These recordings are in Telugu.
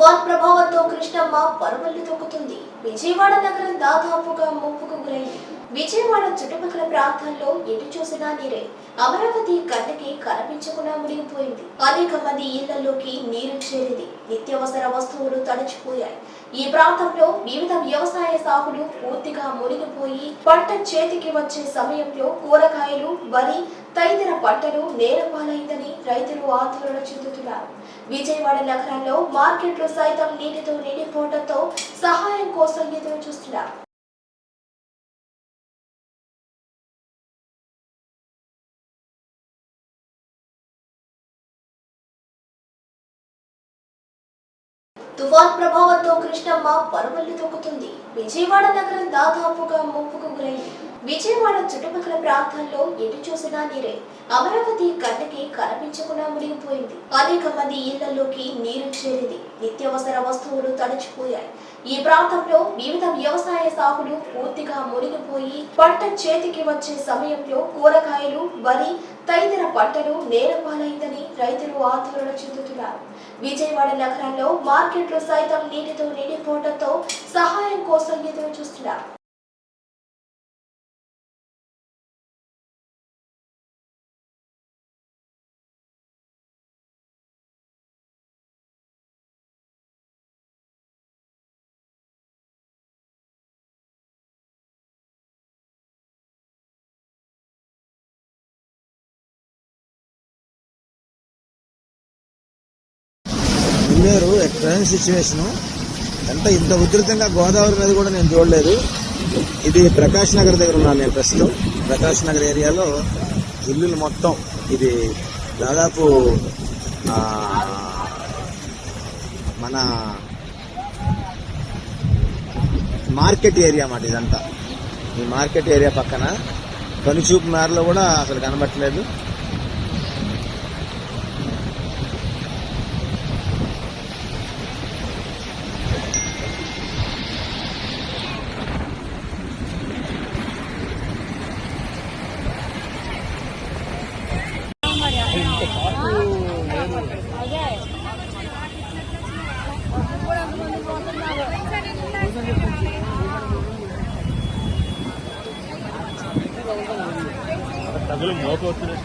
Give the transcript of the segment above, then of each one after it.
తుఫాన్ ప్రభావంతో కృష్ణమ్మ పరువల్లి తొక్కుతుంది. విజయవాడ నగరం దాదాపుగా ముప్పుకు గురైంది. విజయవాడ చుట్టుపక్కల ప్రాంతాల్లో ఎటు చూసినా నీరే. అమరావతి గడ్డకి కనిపించకుండా మునిగిపోయింది. అనేక మంది ఇళ్ళలోకి నీరు చేరింది. నిత్యావసర వస్తువులు తడిచిపోయాయి. ఈ ప్రాంతంలో వివిధ వ్యవసాయ సాగులు పూర్తిగా మునిగిపోయి పంట చేతికి వచ్చే సమయంలో కూరగాయలు వరి తదితర పంటలు నేలపాలైందని రైతులు ఆందోళన చెందుతున్నారు. విజయవాడ నగరంలో మార్కెట్లు సైతం నీటితో నిండిపోవడంతో సహాయం కోసం ఎదురు చూస్తున్నారు. తుఫాన్ ప్రభావంతో కృష్ణమ్మ పరువల్లి తొక్కుతుంది. విజయవాడ నగరం దాదాపుగా ముప్పుకు గురైంది. విజయవాడ చుట్టుపక్కల ప్రాంతాల్లో ఎటు చూసినా నీరే. అమరావతి గడ్డకి కనిపించకుండా మునిగిపోయింది. అనేక మంది ఇళ్ళలోకి నీరు చేరింది. నిత్యావసర వస్తువులు తడిచిపోయాయి. ఈ ప్రాంతంలో వివిధ వ్యవసాయ సాగులు పూర్తిగా మునిగిపోయి పంట చేతికి వచ్చే సమయంలో కూరగాయలు వరి తదితర పంటలు నేలపాలైందని రైతులు ఆందోళన చెందుతున్నారు. విజయవాడ నగరంలో మార్కెట్లు సైతం నీటితో నిండిపోవడంతో సహాయం కోసం ఎదురు చూస్తున్నారు నెల్లూరు ప్రజెంట్ సిచ్యువేషను అంటే ఇంత ఉధృతంగా గోదావరి నది కూడా నేను చూడలేదు. ఇది ప్రకాష్ నగర్ దగ్గర ఉన్నాను నేను ప్రస్తుతం. ప్రకాష్ నగర్ ఏరియాలో ఇల్లులు మొత్తం ఇది దాదాపు మన మార్కెట్ ఏరియా అన్నమాట ఇదంతా. ఈ మార్కెట్ ఏరియా పక్కన. కనుచూపు మేరలో కూడా అసలు కనబట్టలేదు మధ్యలో మోత వచ్చినాయి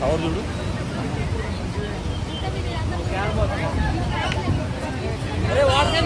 టవర్ చూడు. అరే వాడితే